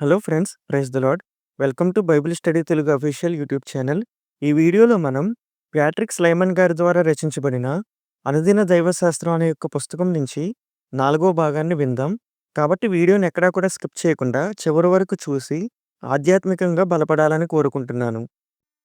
Hello friends praise the Lord welcome to Bible study Telugu official YouTube channel. ఈ వీడియోలో మనం Patrick స్లైమన్ గారి ద్వారా రచించబడిన అనుదిన దైవశాస్త్రం అనే యొక్క పుస్తకం నుంచి నాలుగో భాగాన్ని విందాం. కాబట్టి వీడియోని ఎక్కడా కూడా స్కిప్ చేయకుండా చివరి వరకు చూసి ఆధ్యాత్మికంగా బలపడాలని కోరుకుంటున్నాను.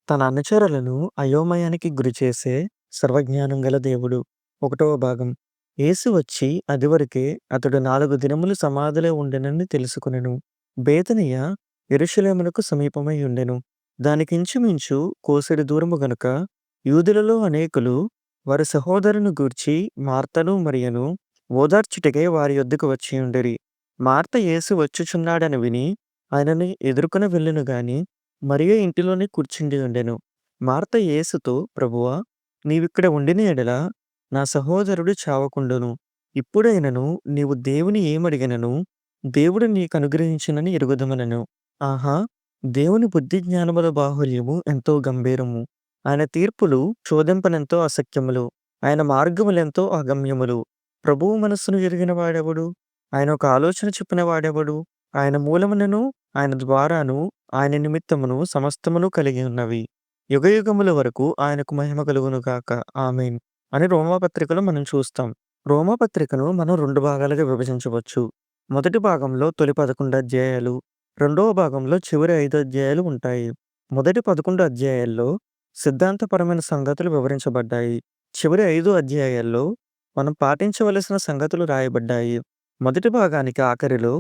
తన అనుచరులను అయోమయానికి గురిచేసే సర్వజ్ఞానం గల దేవుడు. ఒకటవ భాగం. యేసు వచ్చి అదివరకే అతడు నాలుగు దినములు సమాధిలో ఉండెనని తెలుసుకునెను. బేతనియ యెరూషలేమునకు సమీపమై ఉండెను. దానికించుమించు కోసెడు దూరము గనుక యూదులలో అనేకులు వారి సహోదరుని గూర్చి మార్తను మరియను ఓదార్చుటకై వారి యొద్దకు వచ్చి మార్త యేసు వచ్చుచున్నాడని విని ఆయనని ఎదుర్కొని వెళ్ళును గాని మరియ ఇంటిలోనే కూర్చుండి ఉండెను. మార్త యేసుతో ప్రభువా నీవిక్కడ ఉండిన ఎడల నా సహోదరుడు చావకుండును. ఇప్పుడైనను నీవు దేవుని ఏమడిగినను? దేవుడు నీకు అనుగ్రహించినని ఆహా! దేవుని బుద్ధి జ్ఞానముల బాహుల్యము ఎంతో గంభీరము. ఆయన తీర్పులు చోదింపనెంతో అసఖ్యములు. ఆయన మార్గములెంతో అగమ్యములు. ప్రభువు మనస్సును ఎరిగిన వాడెవడు? ఆయన ఒక ఆలోచన చెప్పిన వాడెవడు? ఆయన మూలమునను ఆయన ద్వారాను ఆయన నిమిత్తమును సమస్తమును కలిగి ఉన్నవి. యుగయుగముల వరకు ఆయనకు మహిమ కలుగును గాక. ఆమెన్. అని రోమాపత్రికలో మనం చూస్తాం. రోమాపత్రికను మనం రెండు భాగాలుగా విభజించవచ్చు. మొదటి భాగంలో తొలి పదకొండు అధ్యాయాలు రెండవ భాగంలో చివరి ఐదు అధ్యాయాలు ఉంటాయి. మొదటి పదకొండు అధ్యాయాల్లో సిద్ధాంతపరమైన సంగతులు వివరించబడ్డాయి. చివరి ఐదు అధ్యాయాల్లో మనం పాటించవలసిన సంగతులు రాయబడ్డాయి. మొదటి భాగానికి ఆఖరిలో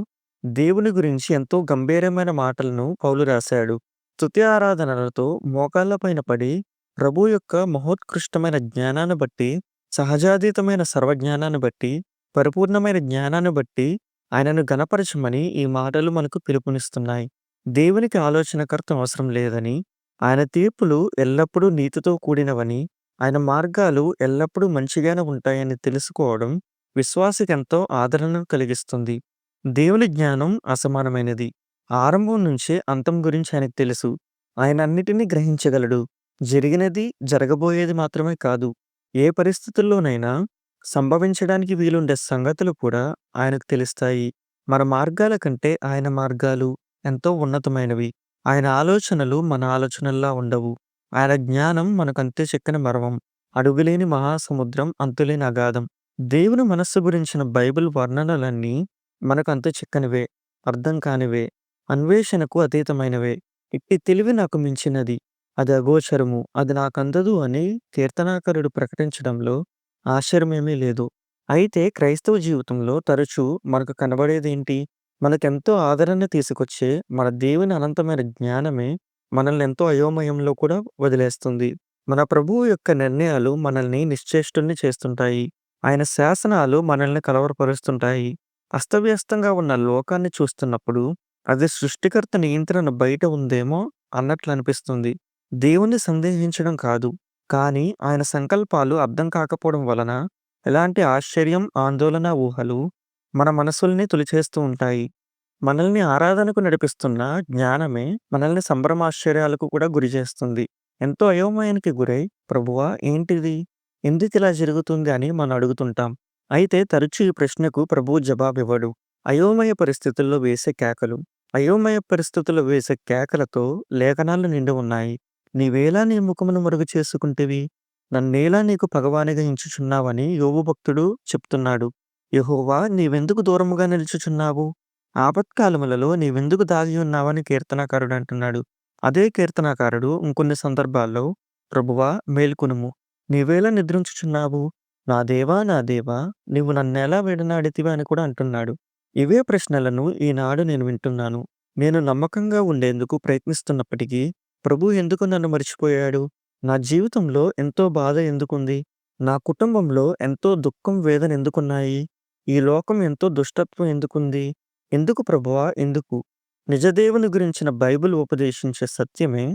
దేవుని గురించి ఎంతో గంభీరమైన మాటలను పౌలు రాశాడు. స్తుతి ఆరాధనలతో మోకాళ్ళపైన పడి ప్రభు యొక్క మహోత్కృష్టమైన జ్ఞానాన్ని బట్టి సహజాతీతమైన సర్వజ్ఞానాన్ని బట్టి పరిపూర్ణమైన జ్ఞానాన్ని బట్టి ఆయనను గనపరచమని ఈ మాటలు మనకు పిలుపునిస్తున్నాయి. దేవునికి ఆలోచనకర్త అవసరం లేదని ఆయన తీర్పులు ఎల్లప్పుడూ నీతితో కూడినవని ఆయన మార్గాలు ఎల్లప్పుడూ మంచిగానే ఉంటాయని తెలుసుకోవడం విశ్వాసికెంతో ఆదరణను కలిగిస్తుంది. దేవుని జ్ఞానం అసమానమైనది. ఆరంభం నుంచే అంతం గురించి ఆయనకు తెలుసు. ఆయన అన్నిటినీ గ్రహించగలడు. జరిగినది జరగబోయేది మాత్రమే కాదు. ఏ పరిస్థితుల్లోనైనా సంభవించడానికి వీలుండే సంగతులు కూడా ఆయనకు తెలుస్తాయి. మన మార్గాల కంటే ఆయన మార్గాలు ఎంతో ఉన్నతమైనవి. ఆయన ఆలోచనలు మన ఆలోచనల్లా ఉండవు. ఆయన జ్ఞానం మనకంతే చెక్కని మరవం. అడుగులేని మహాసముద్రం అంతులేని అగాధం. దేవుని మనస్సు గురించిన బైబిల్ వర్ణనలన్నీ మనకు చిక్కనివే అర్థం కానివే అన్వేషణకు అతీతమైనవే. ఇట్టి తెలివి నాకు మించినది. అది అగోచరము. అది నాకందదు అని తీర్థనాకరుడు ప్రకటించడంలో ఆశ్చర్యమేమీ లేదు. అయితే క్రైస్తవ జీవితంలో తరచూ మనకు కనబడేదేంటి? మనకెంతో ఆదరణ తీసుకొచ్చే మన దేవుని అనంతమైన జ్ఞానమే మనల్ని ఎంతో అయోమయంలో కూడా వదిలేస్తుంది. మన ప్రభువు యొక్క నిర్ణయాలు మనల్ని నిశ్చేష్టుల్ని చేస్తుంటాయి. ఆయన శాసనాలు మనల్ని కలవరపరుస్తుంటాయి. అస్తవ్యస్తంగా ఉన్న లోకాన్ని చూస్తున్నప్పుడు అది సృష్టికర్త నియంత్రణ బయట ఉందేమో అన్నట్లు అనిపిస్తుంది దేవుణ్ణి సందేహించడం కాదు. కానీ ఆయన సంకల్పాలు అర్థం కాకపోవడం వలన ఎలాంటి ఆశ్చర్యం ఆందోళన ఊహలు మన మనసుల్ని తొలిచేస్తూ ఉంటాయి. మనల్ని ఆరాధనకు నడిపిస్తున్న జ్ఞానమే మనల్ని సంభ్రమాశ్చర్యాలకు కూడా గురి చేస్తుంది. ఎంతో అయోమయానికి గురై ప్రభువా ఏంటిది? ఎందుకు ఇలా జరుగుతుంది? అని మనం అడుగుతుంటాం. అయితే తరచూ ఈ ప్రశ్నకు ప్రభువు జవాబివ్వడు. అయోమయ పరిస్థితుల్లో వేసే కేకలు అయోమయ పరిస్థితుల్లో వేసే కేకలతో లేఖనాలు నిండి ఉన్నాయి. నీవేలా నీ ముఖమును మరుగు చేసుకుంటేవి నన్నేలా నీకు పగవానిగా ఎంచుచున్నావని యోగు భక్తుడు చెప్తున్నాడు. యహోవా నీవెందుకు దూరముగా నిలుచుచున్నావు? ఆపత్కాలములలో నీవెందుకు దాగి ఉన్నావని కీర్తనాకారుడు అంటున్నాడు. అదే కీర్తనాకారుడు ఇంకొన్ని సందర్భాల్లో ప్రభువా మేల్కొనుము. నీవేలా నిద్రించుచున్నావు? నా దేవా నా దేవా నీవు నన్నెలా విడనాడితివి అని కూడా అంటున్నాడు. ఇవే ప్రశ్నలను ఈనాడు నేను వింటున్నాను. నేను నమ్మకంగా ఉండేందుకు ప్రయత్నిస్తున్నప్పటికీ ప్రభు ఎందుకు నన్ను మర్చిపోయాడు? నా జీవితంలో ఎంతో బాధ ఎందుకుంది? నా కుటుంబంలో ఎంతో దుఃఖం వేదన ఎందుకున్నాయి? ఈ లోకం ఎంతో దుష్టత్వం ఎందుకుంది? ఎందుకు ప్రభువా? ఎందుకు? నిజదేవుని గురించిన బైబిల్ ఉపదేశించే సత్యమే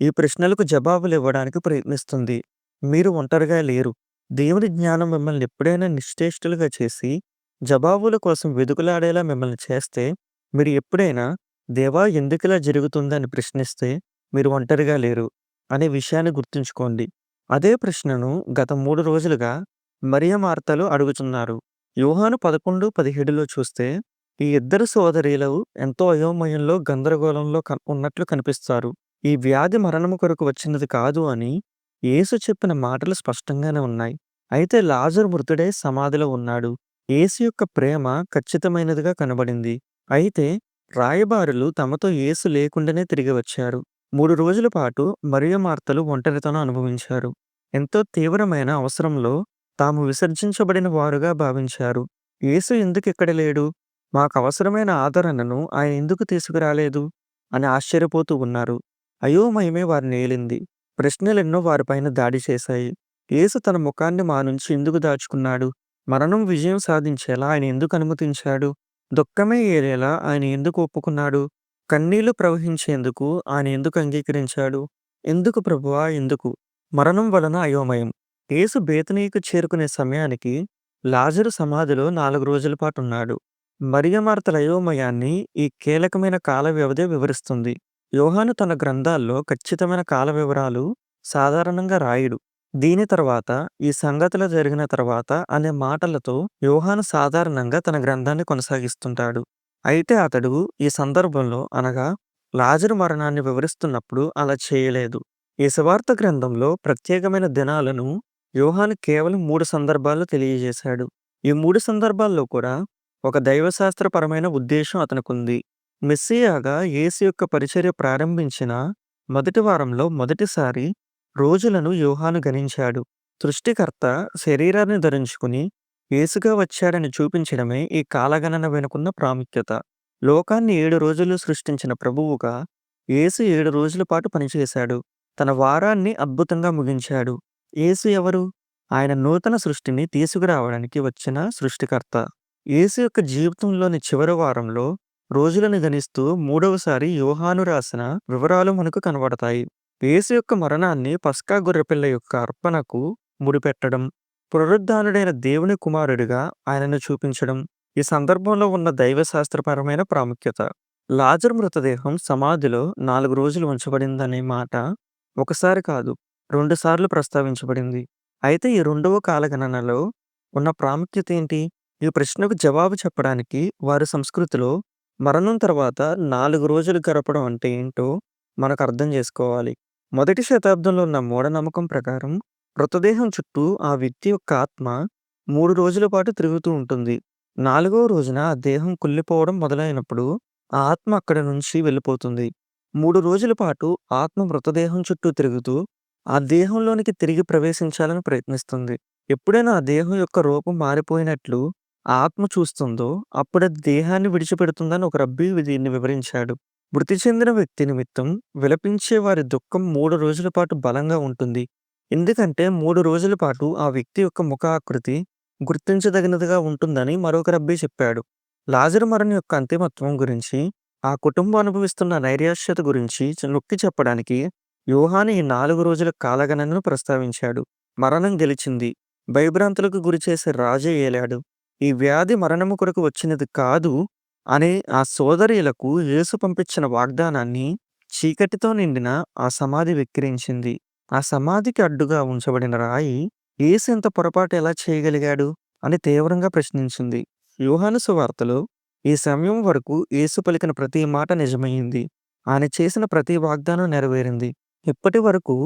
ఈ ప్రశ్నలకు జవాబులు ఇవ్వడానికి ప్రయత్నిస్తుంది. మీరు ఒంటరిగా లేరు. దేవుని జ్ఞానం మిమ్మల్ని ఎప్పుడైనా నిశ్చేష్టులుగా చేసి జవాబుల కోసం వెదుకులాడేలా మిమ్మల్ని చేస్తే మీరు ఎప్పుడైనా దేవా ఎందుకిలా జరుగుతుందని ప్రశ్నిస్తే మీరు ఒంటరిగా లేరు అనే విషయాన్ని గుర్తుంచుకోండి అదే ప్రశ్నను గత మూడు రోజులుగా మరియ మార్తలు అడుగుతున్నారు యోహాను పదకొండు పదిహేడులో చూస్తే ఈ ఇద్దరు సోదరీలు ఎంతో అయోమయంలో, గందరగోళంలో క ఉన్నట్లు కనిపిస్తారు. ఈ వ్యాధి మరణము కొరకు వచ్చినది కాదు అని యేసు చెప్పిన మాటలు స్పష్టంగానే ఉన్నాయి. అయితే లాజరు మృతుడై సమాధిలో ఉన్నాడు. యేసు యొక్క ప్రేమ ఖచ్చితమైనదిగా కనబడింది. అయితే రాయబారులు తమతో యేసు లేకుండానే తిరిగి వచ్చారు. 3 రోజుల పాటు మరియు మార్తలు ఒంటరితనం అనుభవించారు. ఎంతో తీవ్రమైన అవసరంలో తాము విసర్జించబడిన వారుగా భావించారు. యేసు ఎందుకిక్కడ లేడు? మాకవసరమైన ఆదరణను ఆయన ఎందుకు తీసుకురాలేదు? అని ఆశ్చర్యపోతూ ఉన్నారు. అయోమయమే వారిని ఏలింది. ప్రశ్నలెన్నో వారిపైన దాడి చేశాయి. యేసు తన ముఖాన్ని మా నుంచి ఎందుకు దాచుకున్నాడు? మరణం విజయం సాధించేలా ఆయన ఎందుకు అనుమతించాడు? దుఃఖమే ఏలేలా ఆయన ఎందుకు ఒప్పుకున్నాడు? కన్నీళ్ళు ప్రవహించేందుకు ఆయన ఎందుకు అంగీకరించాడు? ఎందుకు ప్రభువా ఎందుకు? మరణం వలన అయోమయం. యేసు బేతనీకు చేరుకునే సమయానికి లాజరు సమాధిలో నాలుగు రోజుల పాటు ఉన్నాడు మరియమార్తల అయోమయాన్ని ఈ కీలకమైన కాల వ్యవధే వివరిస్తుంది. యోహాను తన గ్రంథాల్లో ఖచ్చితమైన కాల వివరాలు సాధారణంగా రాయుడు దీని తర్వాత ఈ సంగతులు జరిగిన తర్వాత అనే మాటలతో యోహాను సాధారణంగా తన గ్రంథాన్ని కొనసాగిస్తుంటాడు. అయితే అతడు ఈ సందర్భంలో అనగా లాజరు మరణాన్ని వివరిస్తున్నప్పుడు అలా చేయలేదు. ఈ సువార్త గ్రంథంలో ప్రత్యేకమైన దినాలను యోహాను కేవలం మూడు సందర్భాల్లో తెలియజేశాడు. ఈ మూడు సందర్భాల్లో కూడా ఒక దైవశాస్త్రపరమైన ఉద్దేశం అతనికుంది. మెస్సియాగా యేసు యొక్క పరిచర్య ప్రారంభించిన మొదటి వారంలో మొదటిసారి రోజులను యోహాను గణించాడు. సృష్టికర్త శరీరాన్ని ధరించుకుని యేసుగా వచ్చాడని చూపించడమే ఈ కాలగణన వెనుకున్న ప్రాముఖ్యత. లోకాన్ని ఏడు రోజుల్లో సృష్టించిన ప్రభువుగా యేసు ఏడు రోజుల పాటు పనిచేశాడు. తన వారాన్ని అద్భుతంగా ముగించాడు. యేసు ఎవరు? ఆయన నూతన సృష్టిని తీసుకురావడానికి వచ్చిన సృష్టికర్త. యేసు యొక్క జీవితంలోని చివరి వారంలో రోజులను గణిస్తూ మూడవసారి యోహాను రాసిన వివరాలు మనకు కనబడతాయి. యేసు యొక్క మరణాన్ని పస్కా గొర్రెపిల్ల యొక్క అర్పణకు ముడిపెట్టడం, పునరుద్ధానుడైన దేవుని కుమారుడిగా ఆయనను చూపించడం ఈ సందర్భంలో ఉన్న దైవశాస్త్రపరమైన ప్రాముఖ్యత. లాజర్ మృతదేహం సమాధిలో నాలుగు రోజులు ఉంచబడిందనే మాట ఒకసారి కాదు రెండుసార్లు ప్రస్తావించబడింది. అయితే ఈ రెండవ కాలగణనలో ఉన్న ప్రాముఖ్యత ఏంటి? ఈ ప్రశ్నకు జవాబు చెప్పడానికి వారి సంస్కృతిలో మరణం తర్వాత నాలుగు రోజులు గడపడం అంటే ఏంటో మనకు అర్థం చేసుకోవాలి. మొదటి శతాబ్దంలో ఉన్న మూఢనమ్మకం ప్రకారం మృతదేహం చుట్టూ ఆ వ్యక్తి యొక్క ఆత్మ మూడు రోజుల పాటు తిరుగుతూ ఉంటుంది. నాలుగవ రోజున ఆ దేహం కుళ్ళిపోవడం మొదలైనప్పుడు ఆ ఆత్మ అక్కడి నుంచి వెళ్ళిపోతుంది. మూడు రోజుల పాటు ఆత్మ మృతదేహం చుట్టూ తిరుగుతూ ఆ దేహంలోనికి తిరిగి ప్రవేశించాలని ప్రయత్నిస్తుంది. ఎప్పుడైనా ఆ దేహం యొక్క రూపం మారిపోయినట్లు ఆ ఆత్మ చూస్తుందో అప్పుడది దేహాన్ని విడిచిపెడుతుందని ఒక రబ్బీ దీన్ని వివరించాడు. మృతి చెందిన వ్యక్తి నిమిత్తం విలపించే వారి దుఃఖం మూడు రోజుల పాటు బలంగా ఉంటుంది. ఎందుకంటే మూడు రోజుల పాటు ఆ వ్యక్తి యొక్క ముఖ ఆకృతి గుర్తించదగినదిగా ఉంటుందని మరొక రబ్బీ చెప్పాడు. లాజరు మరణ్ యొక్క అంతిమత్వం గురించి ఆ కుటుంబం అనుభవిస్తున్న నైరాశ్యత గురించి నొక్కి చెప్పడానికి యోహాను ఈ నాలుగు రోజుల కాలగణనను ప్రస్తావించాడు. మరణం గెలిచింది. భయభ్రాంతులకు గురిచేసే రాజే ఏలాడు. ఈ వ్యాధి మరణము కొరకు వచ్చినది కాదు అనే ఆ సోదరీలకు యేసు పంపించిన వాగ్దానాన్ని చీకటితో నిండిన ఆ సమాధి వెక్కిరించింది. ఆ సమాధికి అడ్డుగా ఉంచబడిన రాయి ఏసు ఇంత పొరపాటు ఎలా చేయగలిగాడు అని తీవ్రంగా ప్రశ్నించింది. యోహాను సువార్తలో ఈ సమయం వరకు యేసు పలికిన ప్రతి మాట నిజమయింది. ఆయన చేసిన ప్రతి వాగ్దానం నెరవేరింది. ఇప్పటి వరకు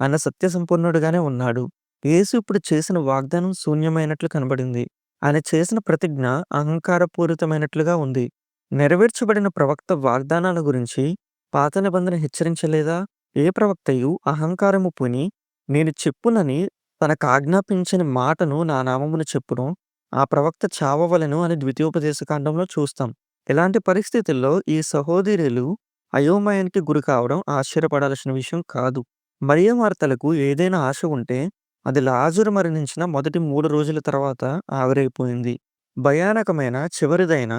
ఆయన సత్యసంపూర్ణుడుగానే ఉన్నాడు. యేసు ఇప్పుడు చేసిన వాగ్దానం శూన్యమైనట్లు కనబడింది. ఆయన చేసిన ప్రతిజ్ఞ అహంకారపూరితమైనట్లుగా ఉంది. నెరవేర్చబడిన ప్రవక్త వాగ్దానాల గురించి పాత నిబంధన హెచ్చరించలేదా? ఏ ప్రవక్తయు అహంకారము పుని నేను చెప్పునని తనకాజ్ఞాపించని మాటను నా నామమున చెప్పును ఆ ప్రవక్త చావవలను అని ద్వితీయోపదేశకాండంలో చూస్తాం. ఇలాంటి పరిస్థితుల్లో ఈ సహోదరులు అయోమయానికి గురి కావడం ఆశ్చర్యపడాల్సిన విషయం కాదు. మరియ వార్తలకు ఏదైనా ఆశ ఉంటే అది లాజరు మరణించిన మొదటి మూడు రోజుల తర్వాత ఆవిరైపోయింది. భయానకమైన చివరిదైన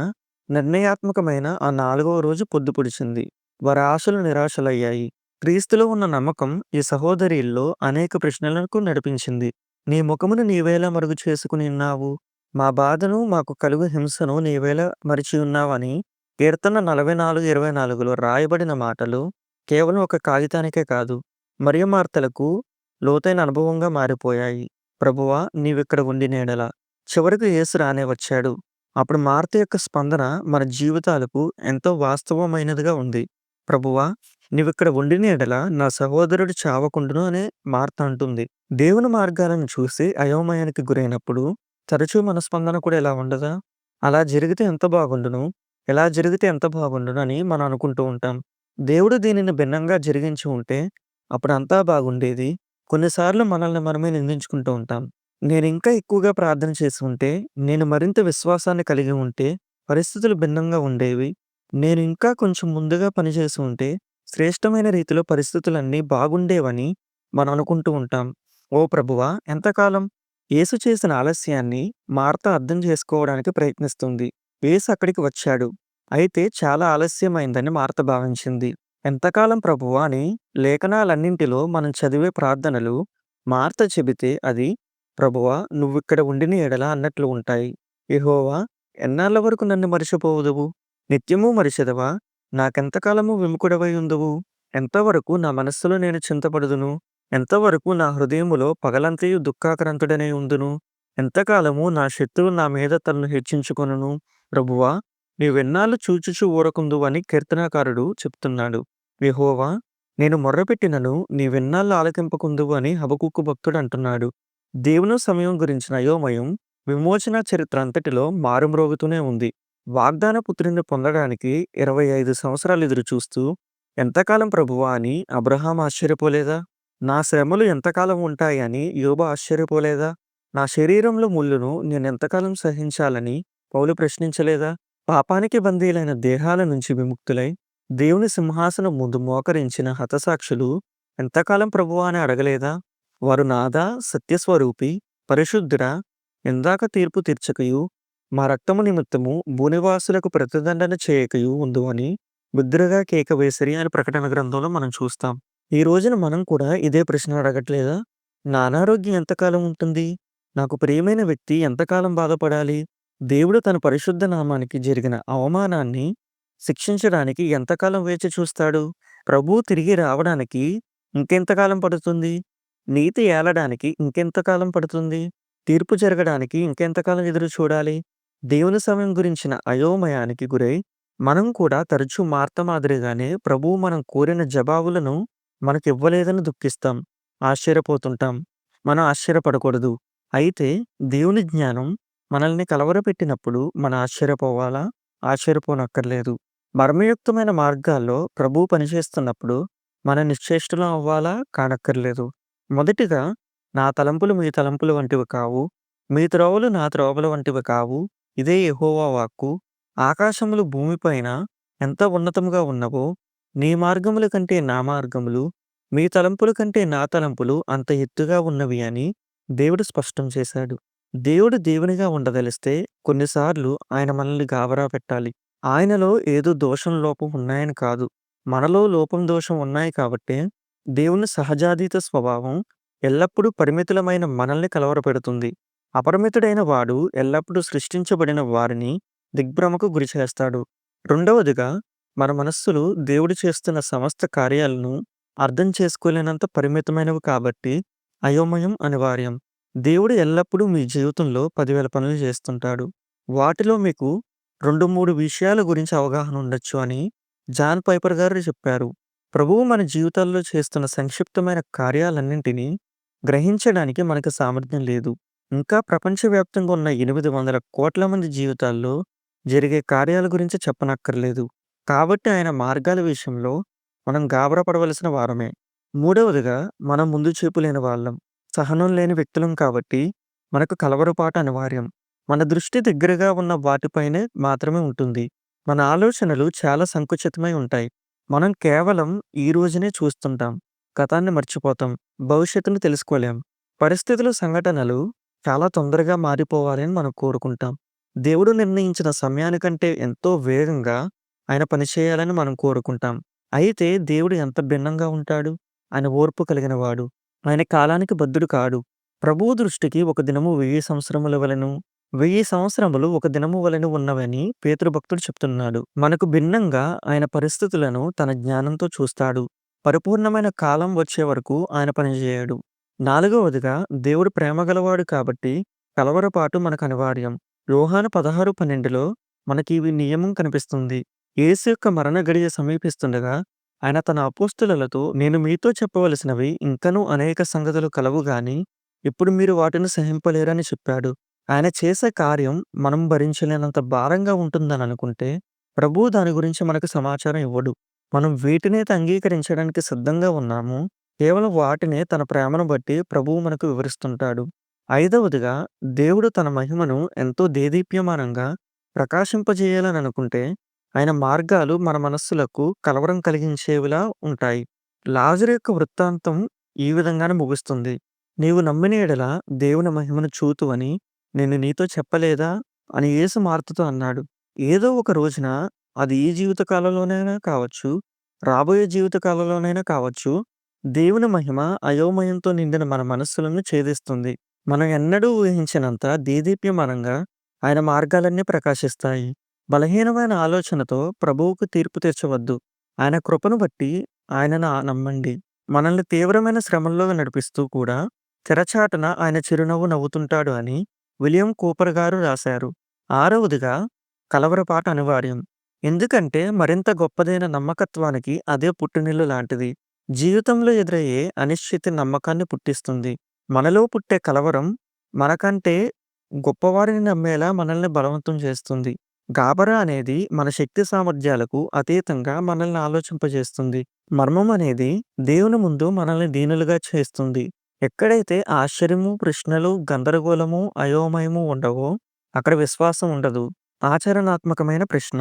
నిర్ణయాత్మకమైన ఆ నాలుగవ రోజు పొద్దుపొడిచింది. వారి ఆశలు నిరాశలయ్యాయి. క్రీస్తులో ఉన్న నమ్మకం ఈ సహోదరీల్లో అనేక ప్రశ్నలకు నడిపించింది. నీ ముఖమును నీవేలా మరుగు చేసుకుని ఉన్నావు మా బాధను మాకు కలుగు హింసను నీవేలా మరిచి ఉన్నావని కీర్తన నలభై నాలుగు ఇరవై నాలుగులో రాయబడిన మాటలు కేవలం ఒక కాగితానికే కాదు మరియు మార్తలకు లోతైన అనుభవంగా మారిపోయాయి. ప్రభువా నీవిక్కడ ఉండి నేడల చివరకు యేసు రానే వచ్చాడు. అప్పుడు మార్త యొక్క స్పందన మన జీవితాలకు ఎంతో వాస్తవమైనదిగా ఉంది. ప్రభువా! నీవిక్కడ ఉండిన యెడల నా సహోదరుడు చావకుండును అనే మార్త అంటుంది. దేవుని మార్గాలను చూసి అయోమయానికి గురైనప్పుడు తరచూ మన స్పందన కూడా ఇలా ఉండదా? అలా జరిగితే ఎంత బాగుండును, ఇలా జరిగితే ఎంత బాగుండును అని మనం అనుకుంటూ ఉంటాం. దేవుడు దీనిని భిన్నంగా జరిగించి ఉంటే అప్పుడంతా బాగుండేది. కొన్నిసార్లు మనల్ని మనమే నిందించుకుంటూ ఉంటాం. నేనింకా ఎక్కువగా ప్రార్థన చేసి ఉంటే, నేను మరింత విశ్వాసాన్ని కలిగి ఉంటే పరిస్థితులు భిన్నంగా ఉండేవి. నేను ఇంకా కొంచెం ముందుగా పనిచేసి ఉంటే శ్రేష్టమైన రీతిలో పరిస్థితులన్నీ బాగుండేవని మనం అనుకుంటూ ఉంటాం. ఓ ప్రభువా! ఎంతకాలం? యేసు చేసిన ఆలస్యాన్ని మార్త అర్థం చేసుకోవడానికి ప్రయత్నిస్తుంది. యేసు అక్కడికి వచ్చాడు. అయితే చాలా ఆలస్యమైందని మార్త భావించింది. ఎంతకాలం ప్రభువా అని లేఖనాలన్నింటిలో మనం చదివే ప్రార్థనలు మార్త చెబితే అది ప్రభువా నువ్విక్కడ ఉండిన ఎడలా అన్నట్లు ఉంటాయి. యెహోవా ఎన్నాళ్ళ వరకు నన్ను మరిచిపోవదువు నిత్యము మరిచెదవా నాకెంతకాలము విముఖుడవై ఉందువు? ఎంతవరకు నా మనస్సులో నేను చింతపడుదును? ఎంతవరకు నా హృదయములో పగలంతయు దుఃఖాక్రాంతుడనే ఉందును? ఎంతకాలము నా శత్రువు నా మీద తనను హెచ్చించుకొనును? ప్రభువా నీవెన్నాళ్ళు చూచుచు ఊరకుందువు అని కీర్తనాకారుడు చెప్తున్నాడు. విహోవా నేను మొర్రపెట్టినను నీవెన్నాళ్ళు ఆలకింపకుందువు అని హబకుక్కు భక్తుడు అంటున్నాడు. దేవుని సమయం గురించిన అయోమయం విమోచన చరిత్ర అంతటిలో మారుమ్రోగుతూనే ఉంది. వాగ్దాన పుత్రిని పొందడానికి ఇరవై ఐదు సంవత్సరాలు ఎదురుచూస్తూ ఎంతకాలం ప్రభువా అని అబ్రహాం ఆశ్చర్యపోలేదా? నా శ్రమలు ఎంతకాలం ఉంటాయని యోబ ఆశ్చర్యపోలేదా? నా శరీరంలో ముళ్ళును నేనెంతకాలం సహించాలని పౌలు ప్రశ్నించలేదా? పాపానికి బందీలైన దేహాల నుంచి విముక్తులై దేవుని సింహాసనం ముందు మోకరించిన హతసాక్షులు ఎంతకాలం ప్రభువా అని అడగలేదా? వారు నాదా సత్యస్వరూపి పరిశుద్ధుడా ఇందాక తీర్పు తీర్చకయు మా రక్తము నిమిత్తము భూనివాసులకు ప్రతిదండన చేయకయు ఉందువని బిగ్గరగా కేక వేసిరి అని ప్రకటన గ్రంథంలో మనం చూస్తాం. ఈ రోజున మనం కూడా ఇదే ప్రశ్న అడగట్లేదా? నా అనారోగ్యం ఎంతకాలం ఉంటుంది? నాకు ప్రియమైన వ్యక్తి ఎంతకాలం బాధపడాలి? దేవుడు తన పరిశుద్ధ నామానికి జరిగిన అవమానాన్ని శిక్షించడానికి ఎంతకాలం వేచి చూస్తాడు? ప్రభువు తిరిగి రావడానికి ఇంకెంతకాలం పడుతుంది? నీతి ఏలడానికి ఇంకెంతకాలం పడుతుంది? తీర్పు జరగడానికి ఇంకెంతకాలం ఎదురు చూడాలి? దేవుని సమయం గురించిన అయోమయానికి గురై మనం కూడా తరచూ మార్త మాదిరిగానే ప్రభువు మనం కోరిన జవాబులను మనకివ్వలేదని దుఃఖిస్తాం. ఆశ్చర్యపోతుంటాం. మనం ఆశ్చర్యపడకూడదు. అయితే దేవుని జ్ఞానం మనల్ని కలవరపెట్టినప్పుడు మన ఆశ్చర్యపోవాలా? ఆశ్చర్యపోనక్కర్లేదు. మర్మయుక్తమైన మార్గాల్లో ప్రభువు పనిచేస్తున్నప్పుడు మన నిశ్చేష్టులం అవ్వాలా? కానక్కర్లేదు. మొదటిగా నా తలంపులు మీ తలంపులు వంటివి కావు. మీ త్రోవలు నా త్రోవల వంటివి కావు. ఇదే యహోవా వాక్కు. ఆకాశములు భూమిపైన ఎంత ఉన్నతముగా ఉన్నవో నీ మార్గముల కంటే నా మార్గములు, మీ తలంపుల కంటే నా తలంపులు అంత ఎత్తుగా ఉన్నవి అని దేవుడు స్పష్టం చేశాడు. దేవుడు దేవునిగా ఉండదలిస్తే కొన్నిసార్లు ఆయన మనల్ని గాబరా పెట్టాలి. ఆయనలో ఏదో దోషం లోపం ఉన్నాయని కాదు. మనలో లోపం దోషం ఉన్నాయి కాబట్టే దేవుని సహజాతీత స్వభావం ఎల్లప్పుడూ పరిమితులమైన మనల్ని కలవరపెడుతుంది. అపరిమితుడైన వాడు ఎల్లప్పుడూ సృష్టించబడిన వారిని దిగ్భ్రమకు గురిచేస్తాడు. రెండవదిగా మన మనస్సులు దేవుడు చేస్తున్న సమస్త కార్యాలను అర్థం చేసుకోలేనంత పరిమితమైనవి కాబట్టి అయోమయం అనివార్యం. దేవుడు ఎల్లప్పుడూ మీ జీవితంలో పదివేల పనులు చేస్తుంటాడు. వాటిలో మీకు రెండు మూడు విషయాల గురించి అవగాహన ఉండొచ్చు అని జాన్ పైపర్ గారు చెప్పారు. ప్రభువు మన జీవితాల్లో చేస్తున్న సంక్షిప్తమైన కార్యాలన్నింటినీ గ్రహించడానికి మనకు సామర్థ్యం లేదు. ఇంకా ప్రపంచవ్యాప్తంగా ఉన్న ఎనిమిది వందల కోట్ల మంది జీవితాల్లో జరిగే కార్యాల గురించి చెప్పనక్కర్లేదు. కాబట్టి ఆయన మార్గాల విషయంలో మనం గాబరా పడవలసిన వారమే. మూడవదిగా మనం ముందు చూపు లేని వాళ్ళం. సహనం లేని వ్యక్తులం కాబట్టి మనకు కలవరపాటు అనివార్యం. మన దృష్టి దగ్గరగా ఉన్న వాటిపైనే మాత్రమే ఉంటుంది. మన ఆలోచనలు చాలా సంకుచితమై ఉంటాయి. మనం కేవలం ఈ రోజునే చూస్తుంటాం. గతాన్ని మర్చిపోతాం. భవిష్యత్తును తెలుసుకోలేం. పరిస్థితులు, సంఘటనలు చాలా తొందరగా మారిపోవాలని మనం కోరుకుంటాం. దేవుడు నిర్ణయించిన సమయానికంటే ఎంతో వేగంగా ఆయన పనిచేయాలని మనం కోరుకుంటాం. అయితే దేవుడు ఎంత భిన్నంగా ఉంటాడు? ఆయన ఓర్పు కలిగినవాడు. ఆయన కాలానికి బద్ధుడు కాడు. ప్రభువు దృష్టికి ఒక దినము వెయ్యి సంవత్సరముల వలెను, వెయ్యి సంవత్సరములు ఒక దినము వలెను ఉన్నవని పేతురు భక్తుడు చెప్తున్నాడు. మనకు భిన్నంగా ఆయన పరిస్థితులను తన జ్ఞానంతో చూస్తాడు. పరిపూర్ణమైన కాలం వచ్చే వరకు ఆయన పనిచేయడు. నాలుగవదిగా దేవుడు ప్రేమగలవాడు కాబట్టి కలవరపాటు మనకు అనివార్యం. యోహాను 16:12లో మనకి ఈ నియమం కనిపిస్తుంది. యేసు యొక్క మరణ గడియ సమీపిస్తుండగా ఆయన తన అపోస్తులతో నేను మీతో చెప్పవలసినవి ఇంకనూ అనేక సంగతులు కలవు గాని ఇప్పుడు మీరు వాటిని సహింపలేరని చెప్పాడు. ఆయన చేసే కార్యం మనం భరించలేనంత భారంగా ఉంటుందని అనుకుంటే ప్రభువు దాని గురించి మనకు సమాచారం ఇవ్వడు. మనం వేటినైతే అంగీకరించడానికి సిద్ధంగా ఉన్నాము కేవలం వాటినే తన ప్రేమను బట్టి ప్రభువు మనకు వివరిస్తుంటాడు. ఐదవదిగా దేవుడు తన మహిమను ఎంతో దేదీప్యమానంగా ప్రకాశింపజేయాలని అనుకుంటే ఆయన మార్గాలు మన మనస్సులకు కలవరం కలిగించేవిలా ఉంటాయి. లాజరు యొక్క వృత్తాంతం ఈ విధంగానే ముగుస్తుంది. నీవు నమ్మిన యెడల దేవుని మహిమను చూతువని నేను నీతో చెప్పలేదా? అని యేసు మార్తతో అన్నాడు. ఏదో ఒక రోజున అది ఈ జీవిత కాలంలోనైనా కావచ్చు, రాబోయే జీవిత కాలంలోనైనా కావచ్చు, దేవుని మహిమ అయోమయంతో నిండిన మన మనస్సులను ఛేదిస్తుంది. మనం ఎన్నడూ ఊహించినంత దేదీప్యమానంగా ఆయన మార్గాలన్నీ ప్రకాశిస్తాయి. బలహీనమైన ఆలోచనతో ప్రభువుకు తీర్పు తీర్చవద్దు. ఆయన కృపను బట్టి ఆయనను నమ్మండి. మనల్ని తీవ్రమైన శ్రమల్లో నడిపిస్తూ కూడా తెరచాటన ఆయన చిరునవ్వు నవ్వుతుంటాడు అని విలియం కూపర్ గారు రాశారు. ఆరవదిగా కలవరపాట అనివార్యం. ఎందుకంటే మరింత గొప్పదైన నమ్మకత్వానికి అదే పుట్టినిల్లు లాంటిది. జీవితంలో ఎదురయ్యే అనిశ్చితి నమ్మకాన్ని పుట్టిస్తుంది. మనలో పుట్టే కలవరం మనకంటే గొప్పవారిని నమ్మేలా మనల్ని బలవంతం చేస్తుంది. గాబరా అనేది మన శక్తి సామర్థ్యాలకు అతీతంగా మనల్ని ఆలోచింపజేస్తుంది. మర్మం అనేది దేవుని ముందు మనల్ని దీనులుగా చేస్తుంది. ఎక్కడైతే ఆశ్చర్యము, ప్రశ్నలు, గందరగోళము, అయోమయము ఉండవో అక్కడ విశ్వాసం ఉండదు. ఆచరణాత్మకమైన ప్రశ్న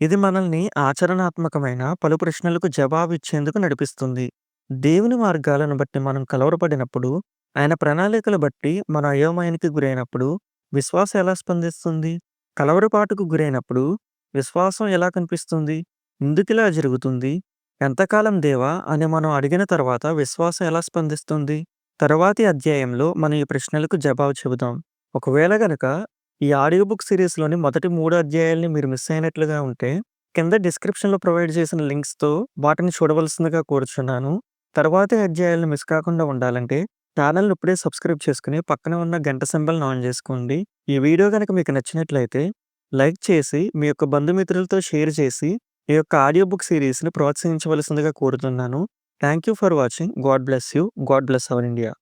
ఇది మనల్ని ఆచరణాత్మకమైన పలు ప్రశ్నలకు జవాబిచ్చేందుకు నడిపిస్తుంది. దేవుని మార్గాలను బట్టి మనం కలవరపడినప్పుడు, ఆయన ప్రణాళికలు బట్టి మనం అయోమయానికి గురైనప్పుడు విశ్వాసం ఎలా స్పందిస్తుంది? కలవరపాటుకు గురైనప్పుడు విశ్వాసం ఎలా కనిపిస్తుంది? ఎందుకిలా జరుగుతుంది? ఎంతకాలం దేవా అని మనం అడిగిన తర్వాత విశ్వాసం ఎలా స్పందిస్తుంది? తరువాతి అధ్యాయంలో మనం ఈ ప్రశ్నలకు జవాబు చెబుదాం. ఒకవేళ గనక ఈ ఆడియో బుక్ సిరీస్‌లోని మొదటి మూడు అధ్యాయాల్ని మీరు మిస్ అయినట్లుగా ఉంటే కింద డిస్క్రిప్షన్‌లో ప్రొవైడ్ చేసిన లింక్స్‌తో వాటిని చూడవలసిందిగా కోరుచున్నాను. తర్వాతి అధ్యాయాలను మిస్ కాకుండా ఉండాలంటే ఛానల్ని ఇప్పుడే సబ్స్క్రైబ్ చేసుకుని పక్కన ఉన్న గంట సింబల్‌ని ఆన్ చేసుకోండి. ఈ వీడియో గనక మీకు నచ్చినట్లయితే లైక్ చేసి మీ యొక్క బంధుమిత్రులతో షేర్ చేసి ఈ యొక్క ఆడియో బుక్ సిరీస్‌ని ప్రోత్సహించవలసిందిగా కోరుతున్నాను. Thank you for watching. God bless you. God bless our India.